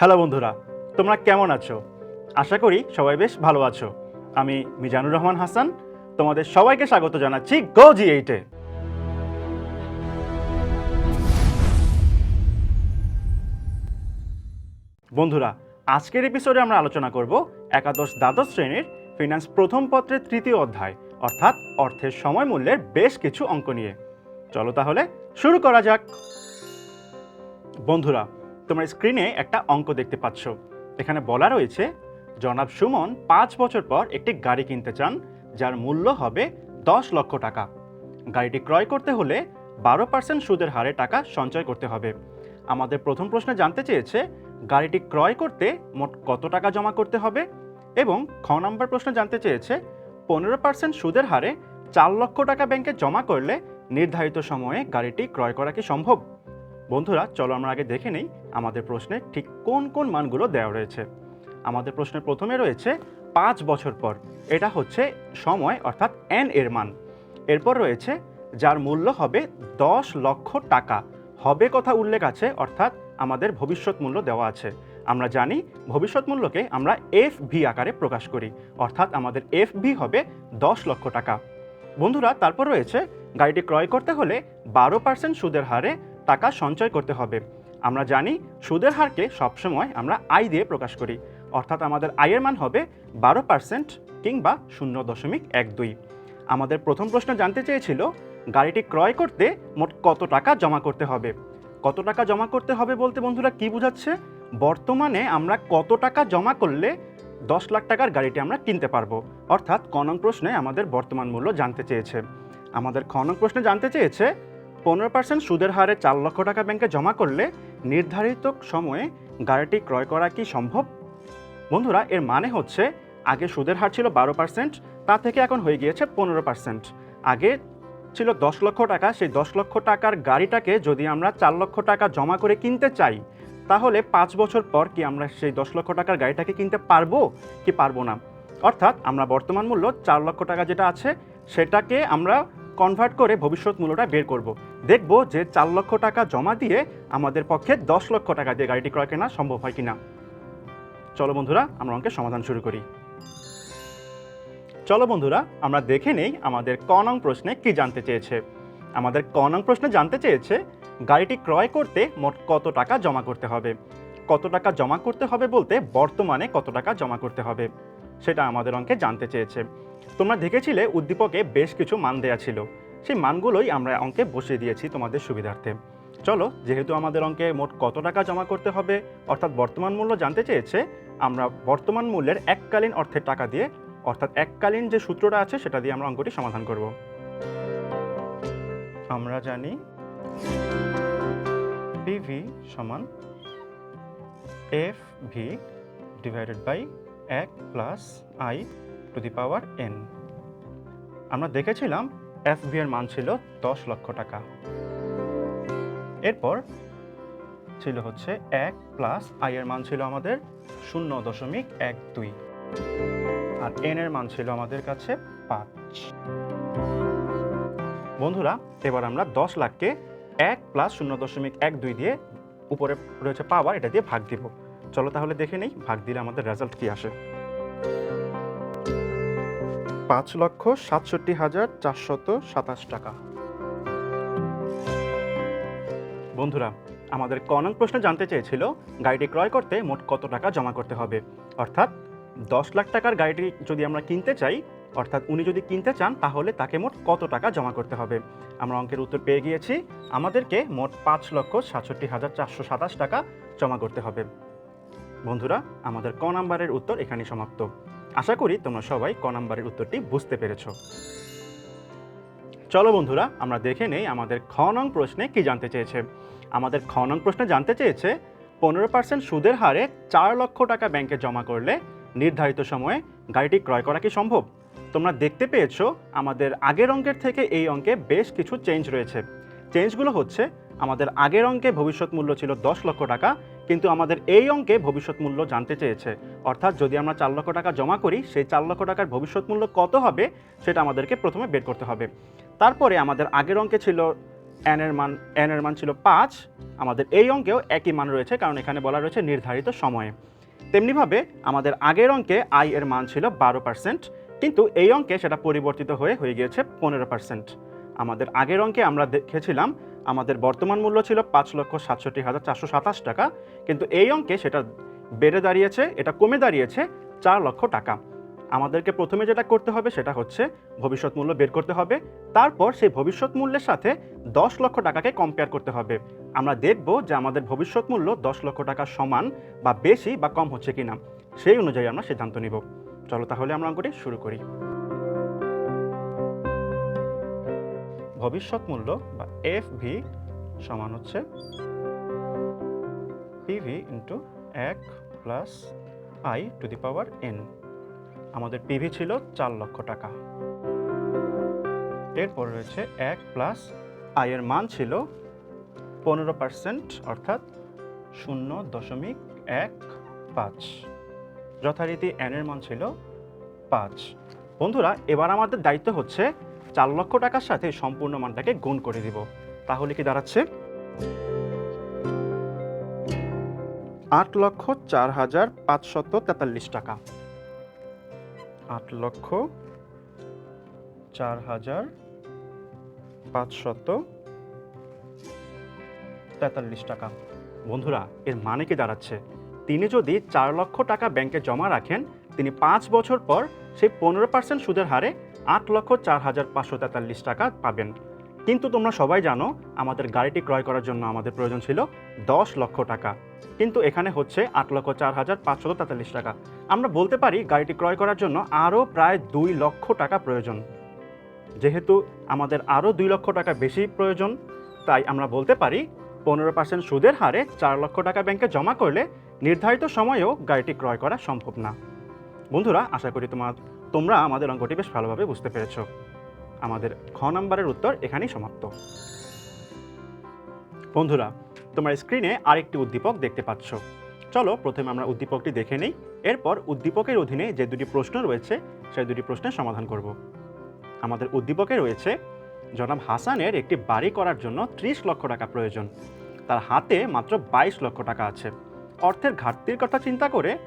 Hello বন্ধুরা, তোমরা কেমন আছো? আশা করি সবাই বেশ ভালো আছো। আমি মিজানুর রহমান হাসান, তোমাদের সবাইকে স্বাগত জানাচ্ছি গো জি এইটে বন্ধুরা, আজকের এপিসোডে আমরা আলোচনা করব একাদশ দ্বাদশ শ্রেণির ফিনান্স প্রথম পত্রের তৃতীয় অধ্যায়, অর্থাৎ অর্থের সময় মূল্যের বেশ কিছু অঙ্ক নিয়ে। চলো তাহলে শুরু করা যাক। বন্ধুরা তোমরা স্ক্রিনে একটা অঙ্ক দেখতে পাচ্ছ। এখানে বলা রয়েছে, জনাব সুমন পাঁচ বছর পর একটি গাড়ি কিনতে চান, যার মূল্য হবে দশ লক্ষ টাকা। গাড়িটি ক্রয় করতে হলে বারো পার্সেন্ট সুদের হারে টাকা সঞ্চয় করতে হবে। আমাদের প্রথম প্রশ্নে জানতে চেয়েছে, গাড়িটি ক্রয় করতে মোট কত টাকা জমা করতে হবে? এবং খ নম্বর প্রশ্ন জানতে চেয়েছে, পনেরো পার্সেন্ট সুদের হারে চার লক্ষ টাকা ব্যাংকে জমা করলে নির্ধারিত সময়ে গাড়িটি ক্রয় করা কি সম্ভব? বন্ধুরা, চলো আমরা আগে দেখে নেই আমাদের প্রশ্নে ঠিক কোন কোন মানগুলো দেওয়া রয়েছে? আমাদের প্রশ্নের প্রথমে রয়েছে পাঁচ বছর পর। এটা হচ্ছে সময়, অর্থাৎ এন এর মান। এরপর রয়েছে যার মূল্য হবে দশ লক্ষ টাকা। হবে কথা উল্লেখ আছে, অর্থাৎ আমাদের ভবিষ্যৎ মূল্য দেওয়া আছে। আমরা জানি ভবিষ্যৎ মূল্যকে আমরা এফ ভি আকারে প্রকাশ করি, অর্থাৎ আমাদের এফ ভি হবে দশ লক্ষ টাকা। বন্ধুরা, তারপর রয়েছে গাড়িটি ক্রয় করতে হলে বারো পার্সেন্ট সুদের হারে টাকা সঞ্চয় করতে হবে। আমরা জানি সুদের হারকে সবসময় আমরা আয় দিয়ে প্রকাশ করি, অর্থাৎ আমাদের আয়ের মান হবে বারো পার্সেন্ট কিংবা শূন্য দশমিক এক দুই। আমাদের প্রথম প্রশ্ন জানতে চেয়েছিল, গাড়িটি ক্রয় করতে মোট কত টাকা জমা করতে হবে? কত টাকা জমা করতে হবে বলতে বন্ধুরা কি বোঝাচ্ছে? বর্তমানে আমরা কত টাকা জমা করলে দশ লাখ টাকার গাড়িটি আমরা কিনতে পারব? অর্থাৎ ক নং প্রশ্নে আমাদের বর্তমান মূল্য জানতে চেয়েছে। আমাদের খনন প্রশ্নে জানতে চেয়েছে, পনেরো পার্সেন্ট সুদের হারে চার লক্ষ টাকা ব্যাংকে জমা করলে নির্ধারিত সময়ে গাড়িটি ক্রয় করা কি সম্ভব? বন্ধুরা, এর মানে হচ্ছে আগে সুদের হার ছিল বারো পার্সেন্ট তা থেকে এখন হয়ে গিয়েছে পনেরো পার্সেন্ট আগে ছিল দশ লক্ষ টাকা, সেই দশ লক্ষ টাকার গাড়িটাকে যদি আমরা চার লক্ষ টাকা জমা করে কিনতে চাই, তাহলে পাঁচ বছর পর কি আমরা সেই দশ লক্ষ টাকার গাড়িটাকে কিনতে পারব কি পারব না? অর্থাৎ আমরা বর্তমান মূল্য চার লক্ষ টাকা যেটা আছে, সেটাকে আমরা কনভার্ট করে ভবিষ্যৎ মূল্যটা বের করব। দেখব যে চার লক্ষ টাকা জমা দিয়ে আমাদের পক্ষে দশ লক্ষ টাকা দিয়ে গাড়িটি ক্রয় কেনা সম্ভব হয় কিনা। চলো বন্ধুরা, আমরা অঙ্কের সমাধান শুরু করি। চলো বন্ধুরা, আমরা দেখে নেই আমাদের ক নং প্রশ্নে কি জানতে চেয়েছে। আমাদের ক নং প্রশ্নে জানতে চেয়েছে, গাড়িটি ক্রয় করতে মোট কত টাকা জমা করতে হবে। কত টাকা জমা করতে হবে বলতে বর্তমানে কত টাকা জমা করতে হবে, সেটা আমাদের অঙ্কে জানতে চেয়েছে। তোমরা দেখেছিলে উদ্দীপকে বেশ কিছু মান দেয়া ছিল। সেই মানগুলোই আমরা অঙ্কে বসিয়ে দিয়েছি তোমাদের সুবিধার্থে। চলো, যেহেতু আমাদের অঙ্কে মোট কত টাকা জমা করতে হবে, অর্থাৎ বর্তমান মূল্য জানতে চেয়েছে, আমরা বর্তমান মূল্যের এককালীন অর্থের টাকা দিয়ে, অর্থাৎ এককালীন যে সূত্রটা আছে, সেটা দিয়ে আমরা অঙ্কটি সমাধান করব। আমরা জানি পিভি সমান এফ ভি ডিভাইডেড বাই এক plus I to the power N আমরা দেখেছিলাম এফ এর মান ছিল দশ লক্ষ টাকা। এরপর ছিল হচ্ছে এক প্লাস আই এর মান ছিল আমাদের শূন্য দশমিক এক দুই। আর এন এর মান ছিল আমাদের কাছে পাঁচ। বন্ধুরা, এবার আমরা দশ লাখকে এক প্লাস শূন্য দশমিক এক দুই দিয়ে উপরে রয়েছে পাওয়ার এটা দিয়ে ভাগ দিব। চলো তাহলে দেখে নেই, ভাগ দিলে আমাদের রেজাল্ট কি আসে। পাঁচ লক্ষ সাতষট্টি হাজার চারশত সাতাশ টাকা। বন্ধুরা, আমাদের ক প্রশ্ন জানতে চেয়েছিল, গাড়িটি ক্রয় করতে মোট কত টাকা জমা করতে হবে? অর্থাৎ, দশ লাখ টাকার গাড়িটি যদি আমরা কিনতে চাই, অর্থাৎ উনি যদি কিনতে চান, তাহলে তাকে মোট কত টাকা জমা করতে হবে? আমরা অঙ্কের উত্তর পেয়ে গিয়েছি, আমাদেরকে মোট পাঁচ লক্ষ সাতষট্টি হাজার চারশো সাতাশ টাকা জমা করতে হবে। বন্ধুরা, আমাদের ক নাম্বারের উত্তর এখানেই সমাপ্ত। আশা করি তোমরা সবাই ক নাম্বারের উত্তরটি বুঝতে পেরেছ। চলো বন্ধুরা, আমরা দেখে নেই আমাদের খ নং প্রশ্নে কি জানতে চেয়েছে। আমাদের খ নং প্রশ্নে জানতে চেয়েছে, পনেরো পার্সেন্ট সুদের হারে চার লক্ষ টাকা ব্যাংকে জমা করলে নির্ধারিত সময়ে গাড়িটি ক্রয় করা কি সম্ভব? তোমরা দেখতে পেয়েছ, আমাদের আগের অঙ্কের থেকে এই অঙ্কে বেশ কিছু চেঞ্জ রয়েছে। চেঞ্জগুলো হচ্ছে আমাদের আগের অঙ্কে ভবিষ্যৎ মূল্য ছিল দশ লক্ষ টাকা, কিন্তু আমাদের এই অঙ্কে ভবিষ্যৎ মূল্য জানতে চেয়েছে। অর্থাৎ যদি আমরা চার লক্ষ টাকা জমা করি, সেই চার লক্ষ টাকার ভবিষ্যৎ মূল্য কত হবে, সেটা আমাদেরকে প্রথমে বের করতে হবে। তারপরে আমাদের আগের অঙ্কে ছিল এন এর মান এর মান ছিল পাঁচ, আমাদের এই অঙ্কেও একই মান রয়েছে, কারণ এখানে বলা রয়েছে নির্ধারিত সময়ে। তেমনিভাবে আমাদের আগের অঙ্কে আই এর মান ছিল বারো পার্সেন্ট কিন্তু এই অঙ্কে সেটা পরিবর্তিত হয়ে হয়ে গিয়েছে পনেরো পার্সেন্ট আমাদের আগের অঙ্কে আমরা দেখেছিলাম আমাদের বর্তমান মূল্য ছিল পাঁচ লক্ষ সাতষট্টি হাজার চারশো সাতাশ টাকা, কিন্তু এই অঙ্কে সেটা বেড়ে দাঁড়িয়েছে, এটা কমে দাঁড়িয়েছে চার লক্ষ টাকা। আমাদেরকে প্রথমে যেটা করতে হবে সেটা হচ্ছে ভবিষ্যৎ মূল্য বের করতে হবে, তারপর সেই ভবিষ্যৎ মূল্যের সাথে দশ লক্ষ টাকাকে কম্পেয়ার করতে হবে। আমরা দেখব যে আমাদের ভবিষ্যৎ মূল্য দশ লক্ষ টাকা সমান বা বেশি বা কম হচ্ছে কি না সেই অনুযায়ী আমরা সিদ্ধান্ত নিব। চলো তাহলে আমরা অঙ্কটি শুরু করি। ভবিষ্যৎ মূল্য বা এফ ভি সমান হচ্ছে পিভি ইন্টু এক plus I to the power N আমাদের পিভি ছিল চার লক্ষ টাকা। এরপর রয়েছে এক প্লাস আই এর মান ছিল পনেরো পার্সেন্ট অর্থাৎ শূন্য দশমিক এক পাঁচ। যথারীতি এন এর মান ছিল পাঁচ। বন্ধুরা, এবার আমাদের দায়িত্ব হচ্ছে চার লক্ষ টাকার সাথে সম্পূর্ণ মানটাকে গুণ করে দিব। তাহলে কি দাঁড়াচ্ছে? আট লক্ষ চার হাজার পাঁচশত তেতাল্লিশ টাকা। আট লক্ষ চার হাজার পাঁচশত তেতাল্লিশ টাকা। বন্ধুরা, এর মানে কি দাঁড়াচ্ছে? তিনি যদি চার লক্ষ টাকা ব্যাংকে জমা রাখেন, তিনি পাঁচ বছর পর সেই পনেরো পার্সেন্ট সুদের হারে আট লক্ষ চার হাজার পাঁচশো তেতাল্লিশ টাকা পাবেন। কিন্তু তোমরা সবাই জানো, আমাদের গাড়িটি ক্রয় করার জন্য আমাদের প্রয়োজন ছিল দশ লক্ষ টাকা। কিন্তু এখানে হচ্ছে আট লক্ষ চার হাজার পাঁচশো তেতাল্লিশ টাকা। আমরা বলতে পারি, গাড়িটি ক্রয় করার জন্য আরও প্রায় দুই লক্ষ টাকা প্রয়োজন। যেহেতু আমাদের আরও দুই লক্ষ টাকা বেশি প্রয়োজন, তাই আমরা বলতে পারি, পনেরো পার্সেন্ট সুদের হারে চার লক্ষ টাকা ব্যাংকে জমা করলে নির্ধারিত সময়েও গাড়িটি ক্রয় করা সম্ভব না। বন্ধুরা, আশা করি তোমার তোমরা আমাদের অঙ্কটি বেশ ভালোভাবে বুঝতে পেরেছ। আমাদের খ নম্বরের উত্তর এখানেই সমাপ্ত। বন্ধুরা, তোমার স্ক্রিনে আরেকটি উদ্দীপক দেখতে পাচ্ছ। চলো প্রথমে আমরা উদ্দীপকটি দেখে নিই। এরপর উদ্দীপকের অধীনে যে দুটি প্রশ্ন রয়েছে, সেই দুটি প্রশ্নের সমাধান করব। আমাদের উদ্দীপকে রয়েছে, জনাব হাসানের একটি বাড়ি করার জন্য ত্রিশ লক্ষ টাকা প্রয়োজন। তার হাতে মাত্র বাইশ লক্ষ টাকা আছে। অর্থের ঘাটতির কথা চিন্তা করে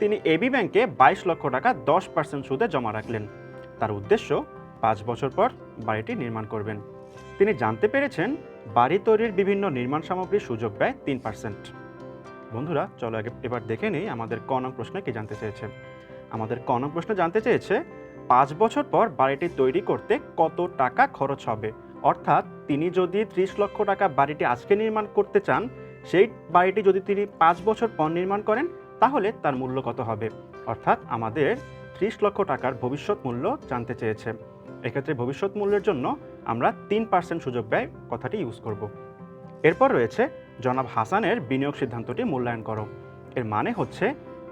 তিনি এবি ব্যাংকে বাইশ লক্ষ টাকা দশ পার্সেন্ট সুদে জমা রাখলেন। তার উদ্দেশ্য, পাঁচ বছর পর বাড়িটি নির্মাণ করবেন। তিনি জানতে পেরেছেন, বাড়ি তৈরির বিভিন্ন নির্মাণ সামগ্রীর সুযোগ ব্যয় তিন পার্সেন্ট বন্ধুরা, চলো আগে এবার দেখে নিই আমাদের ক নং প্রশ্নে কি জানতে চেয়েছে। আমাদের ক নং প্রশ্নে জানতে চেয়েছে, পাঁচ বছর পর বাড়িটি তৈরি করতে কত টাকা খরচ হবে? অর্থাৎ তিনি যদি ত্রিশ লক্ষ টাকা বাড়িটি আজকে নির্মাণ করতে চান, সেই বাড়িটি যদি তিনি পাঁচ বছর পর নির্মাণ করেন তাহলে তার মূল্য কত হবে? অর্থাৎ আমাদের ত্রিশ লক্ষ টাকার ভবিষ্যৎ মূল্য জানতে চেয়েছে। এক্ষেত্রে ভবিষ্যৎ মূল্যের জন্য আমরা তিন পার্সেন্ট সুযোগ ব্যয় কথাটি ইউজ করব। এরপর রয়েছে জনাব হাসানের বিনিয়োগ সিদ্ধান্তটি মূল্যায়ন করো। এর মানে হচ্ছে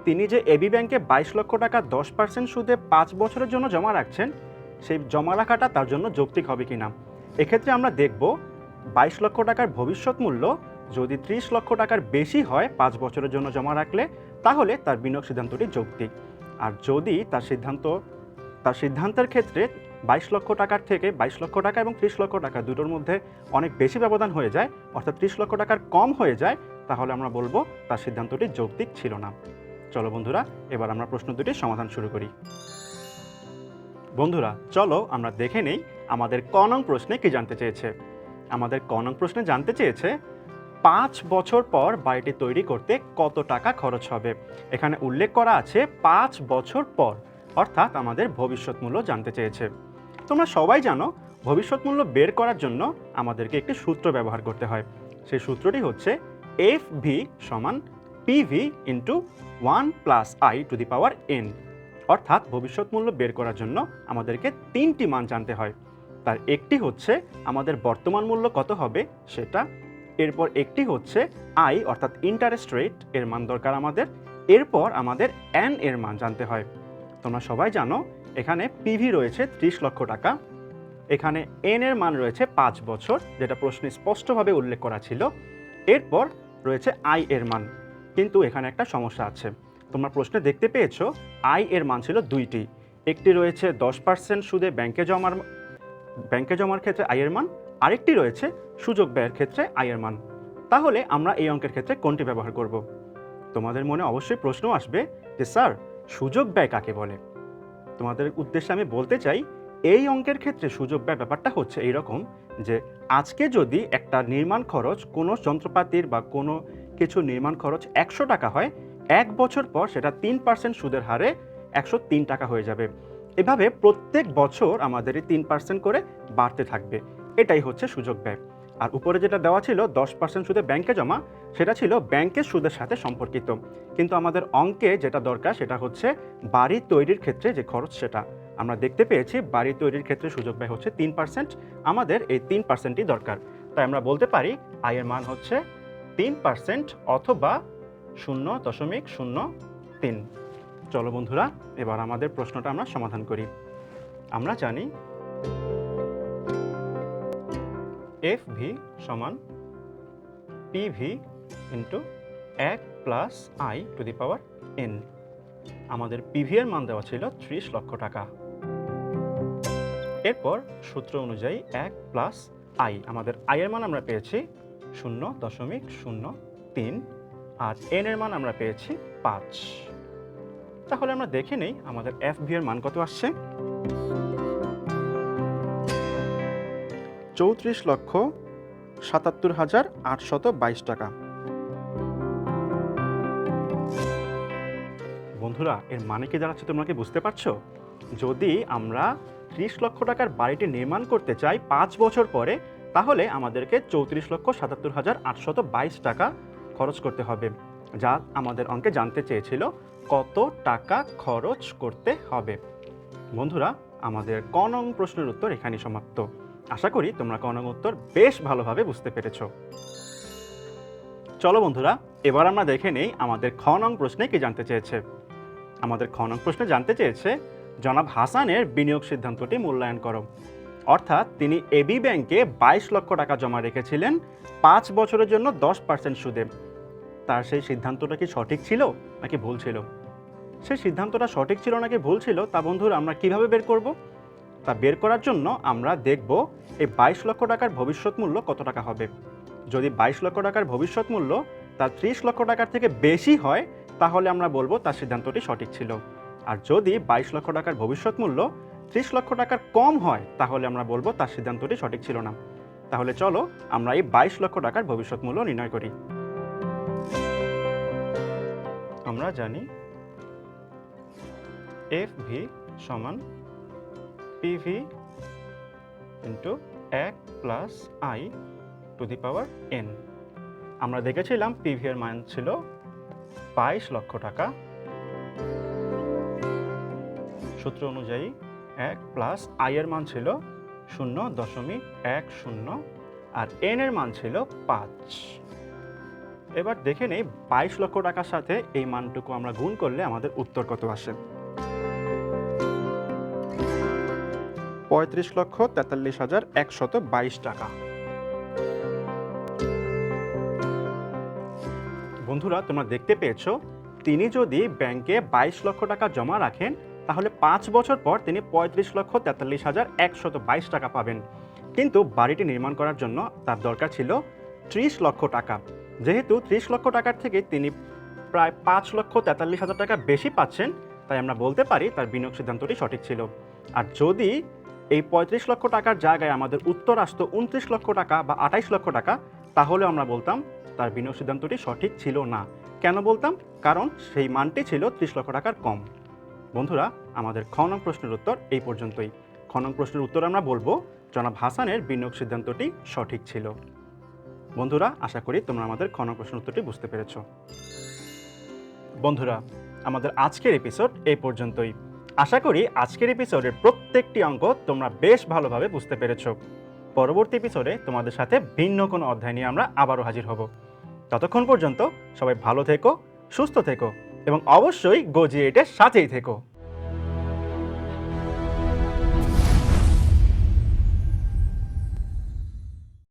তিনি যে এবি ব্যাংকে বাইশ লক্ষ টাকা দশ পার্সেন্ট সুদে পাঁচ বছরের জন্য জমা রাখছেন, সেই জমা রাখাটা তার জন্য যৌক্তিক হবে কি না এক্ষেত্রে আমরা দেখব বাইশ লক্ষ টাকার ভবিষ্যৎ মূল্য যদি ত্রিশ লক্ষ টাকার বেশি হয় পাঁচ বছরের জন্য জমা রাখলে তাহলে তার বিনিয়োগ সিদ্ধান্তটি যৌক্তিক। আর যদি তার সিদ্ধান্ত, তার সিদ্ধান্তের ক্ষেত্রে বাইশ লক্ষ টাকার থেকে বাইশ লক্ষ টাকা এবং ত্রিশ লক্ষ টাকা দুটোর মধ্যে অনেক বেশি ব্যবধান হয়ে যায়, অর্থাৎ ত্রিশ লক্ষ টাকার কম হয়ে যায়, তাহলে আমরা বলব তার সিদ্ধান্তটি যৌক্তিক ছিল না। চলো বন্ধুরা, এবার আমরা প্রশ্ন দুটির সমাধান শুরু করি। বন্ধুরা, চলো আমরা দেখে নেই আমাদের ক নং প্রশ্নে কি জানতে চেয়েছে। আমাদের ক নং প্রশ্নে জানতে চেয়েছে পাঁচ বছর পর বাড়িটি তৈরি করতে কত টাকা খরচ হবে? এখানে উল্লেখ করা আছে, পাঁচ বছর পর। অর্থাৎ আমাদের ভবিষ্যৎ মূল্য জানতে চেয়েছে। তোমরা সবাই জানো, ভবিষ্যৎ মূল্য বের করার জন্য আমাদেরকে একটি সূত্র ব্যবহার করতে হয়। সেই সূত্রটি হচ্ছে এফ ভি সমান PV into one plus I to the power N অর্থাৎ ভবিষ্যৎ মূল্য বের করার জন্য আমাদেরকে তিনটি মান জানতে হয়। তার একটি হচ্ছে, আমাদের বর্তমান মূল্য কত হবে? সেটা এরপর একটি হচ্ছে আই, অর্থাৎ ইন্টারেস্ট রেট এর মান দরকার আমাদের। এরপর আমাদের এন এর মান জানতে হয়। তোমরা সবাই জানো, এখানে পিভি রয়েছে ত্রিশ লক্ষ টাকা। এখানে এন এর মান রয়েছে পাঁচ বছর, যেটা প্রশ্নে স্পষ্টভাবে উল্লেখ করা ছিল। এরপর রয়েছে আই এর মান। কিন্তু এখানে একটা সমস্যা আছে। তোমরা প্রশ্নে দেখতে পেয়েছ আই এর মান ছিল দুইটি। একটি রয়েছে দশ পার্সেন্ট সুদে ব্যাংকে জমার ব্যাংকে জমার ক্ষেত্রে আই এর মান। আরেকটি রয়েছে সুযোগ ব্যয়ের ক্ষেত্রে আয়ের মান। তাহলে আমরা এই অঙ্কের ক্ষেত্রে কোনটি ব্যবহার করব? তোমাদের মনে অবশ্যই প্রশ্ন আসবে যে, স্যার, সুযোগ ব্যয় কাকে বলে? তোমাদের উদ্দেশ্যে আমি বলতে চাই, এই অঙ্কের ক্ষেত্রে সুযোগ ব্যয় ব্যাপারটা হচ্ছে এইরকম যে, আজকে যদি একটা নির্মাণ খরচ কোনো যন্ত্রপাতির বা কোনো কিছু নির্মাণ খরচ একশো টাকা হয়, এক বছর পর সেটা তিন পার্সেন্ট সুদের হারে একশো তিন টাকা হয়ে যাবে। এভাবে প্রত্যেক বছর আমাদের এই তিন পার্সেন্ট করে বাড়তে থাকবে। এটাই হচ্ছে সুযোগ ব্যয়। আর উপরে যেটা দেওয়া ছিল, দশ পার্সেন্ট সুদে ব্যাংকে জমা, সেটা ছিল ব্যাংকের সুদের সাথে সম্পর্কিত। কিন্তু আমাদের অঙ্কে যেটা দরকার, সেটা হচ্ছে বাড়ি তৈরির ক্ষেত্রে যে খরচ সেটা। আমরা দেখতে পেয়েছি বাড়ি তৈরির ক্ষেত্রে সুযোগ ব্যয় হচ্ছে তিন পার্সেন্ট আমাদের এই তিন পার্সেন্টই দরকার। তাই আমরা বলতে পারি আয়ের মান হচ্ছে তিন পার্সেন্ট অথবা শূন্য দশমিক শূন্য তিন। চলো বন্ধুরা, এবার আমাদের প্রশ্নটা আমরা সমাধান করি। আমরা জানি এফ ভি সমান পি ভি ইন্টু এক plus I to the power N আমাদের পিভি এর মান দেওয়া ছিল ত্রিশ লক্ষ টাকা। এরপর সূত্র অনুযায়ী এক প্লাস আই আমাদের আই এর মান আমরা পেয়েছি শূন্য দশমিক শূন্য তিন, আর এন এর মান আমরা পেয়েছি পাঁচ। তাহলে আমরা দেখে নেই আমাদের এফ ভি এর মান কত আসছে। চৌত্রিশ লক্ষ সাতাত্তর হাজার আটশত বাইশ টাকা। বন্ধুরা, এর মানে কি দাঁড়াচ্ছে তোমরা কি বুঝতে পারছ? যদি আমরা ত্রিশ লক্ষ টাকার বাড়িটি নির্মাণ করতে চাই পাঁচ বছর পরে, তাহলে আমাদেরকে চৌত্রিশ লক্ষ সাতাত্তর হাজার আটশত বাইশ টাকা খরচ করতে হবে, যা আমাদের অঙ্কে জানতে চেয়েছিল কত টাকা খরচ করতে হবে। বন্ধুরা, আমাদের ক নং প্রশ্নের উত্তর এখানেই সমাপ্ত। আশা করি তোমরা উত্তর বেশ ভালোভাবে বুঝতে পেরেছ। চলো বন্ধুরা, এবার আমরা দেখে নেই আমাদের খ নং প্রশ্নে কি জানতে চেয়েছে। আমাদের খ নং প্রশ্নে জানতে চেয়েছে, জনাব হাসানের বিনিয়োগ সিদ্ধান্তটি মূল্যায়ন করো। অর্থাৎ তিনি এবি ব্যাংকে বাইশ লক্ষ টাকা জমা রেখেছিলেন, পাঁচ বছরের জন্য দশ পার্সেন্ট সুদে। তার সেই সিদ্ধান্তটা কি সঠিক ছিল নাকি ভুল ছিল? সেই সিদ্ধান্তটা সঠিক ছিল নাকি ভুল ছিল তা বন্ধুরা আমরা কীভাবে বের করব? তা বের করার জন্য আমরা দেখব এই বাইশ লক্ষ টাকার ভবিষ্যৎ মূল্য কত টাকা হবে। যদি বাইশ লক্ষ টাকার ভবিষ্যৎ মূল্য তার ত্রিশ লক্ষ টাকার থেকে বেশি হয়, তাহলে আমরা বলব তার সিদ্ধান্তটি সঠিক ছিল। আর যদি বাইশ লক্ষ টাকার ভবিষ্যৎ মূল্য ত্রিশ লক্ষ টাকার কম হয়, তাহলে আমরা বলব তার সিদ্ধান্তটি সঠিক ছিল না। তাহলে চলো আমরা এই বাইশ লক্ষ টাকার ভবিষ্যৎ মূল্য নির্ণয় করি। আমরা জানি এফ ভি সমান পিভি ইন্টু এক plus I to the power N আমরা দেখেছিলাম পিভি এর মান ছিল বাইশ লক্ষ টাকা। সূত্র অনুযায়ী এক প্লাস আই এর মান ছিল শূন্য দশমিক এক শূন্য আর এন এর মান ছিল পাঁচ। এবার দেখে নেই বাইশ লক্ষ টাকার সাথে এই মানটুকু আমরা গুণ করলে আমাদের উত্তর কত আসে। পঁয়ত্রিশ লক্ষ তেতাল্লিশ হাজার একশত বাইশ টাকা। বন্ধুরা, তোমরা দেখতে পেয়েছ, তিনি যদি ব্যাংকে বাইশ লক্ষ টাকা জমা রাখেন, তাহলে পাঁচ বছর পর তিনি পঁয়ত্রিশ লক্ষ তেতাল্লিশ হাজার একশত বাইশ টাকা পাবেন। কিন্তু বাড়িটি নির্মাণ করার জন্য তার দরকার ছিল ত্রিশ লক্ষ টাকা। যেহেতু ত্রিশ লক্ষ টাকার থেকে তিনি প্রায় পাঁচ লক্ষ তেতাল্লিশ হাজার টাকা বেশি পাচ্ছেন, তাই আমরা বলতে পারি তার বিনিয়োগ সিদ্ধান্তটি সঠিক ছিল। আর যদি এই পঁয়ত্রিশ লক্ষ টাকার জায়গায় আমাদের উত্তর আসতো উনত্রিশ লক্ষ টাকা বা আঠাইশ লক্ষ টাকা, তাহলে আমরা বলতাম তার বিনিয়োগ সিদ্ধান্তটি সঠিক ছিল না। কেন বলতাম? কারণ সেই মানটি ছিল ত্রিশ লক্ষ টাকার কম। বন্ধুরা, আমাদের খনন প্রশ্নের উত্তর এই পর্যন্তই। খনন প্রশ্নের উত্তর আমরা বলব, জনাব হাসানের বিনিয়োগ সিদ্ধান্তটি সঠিক ছিল। বন্ধুরা, আশা করি তোমরা আমাদের খ নং প্রশ্নের উত্তরটি বুঝতে পেরেছ। বন্ধুরা, আমাদের আজকের এপিসোড এই পর্যন্তই। আশা করি আজকের এপিসোডের প্রত্যেকটি অঙ্ক তোমরা বেশ ভালোভাবে বুঝতে পেরেছ। পরবর্তী এপিসোডে তোমাদের সাথে ভিন্ন কোনো অধ্যায় নিয়ে আমরা আবারও হাজির হব। ততক্ষণ পর্যন্ত সবাই ভালো থেকো, সুস্থ থেকো এবং অবশ্যই গজিয়ে এটের সাথেই থেকো।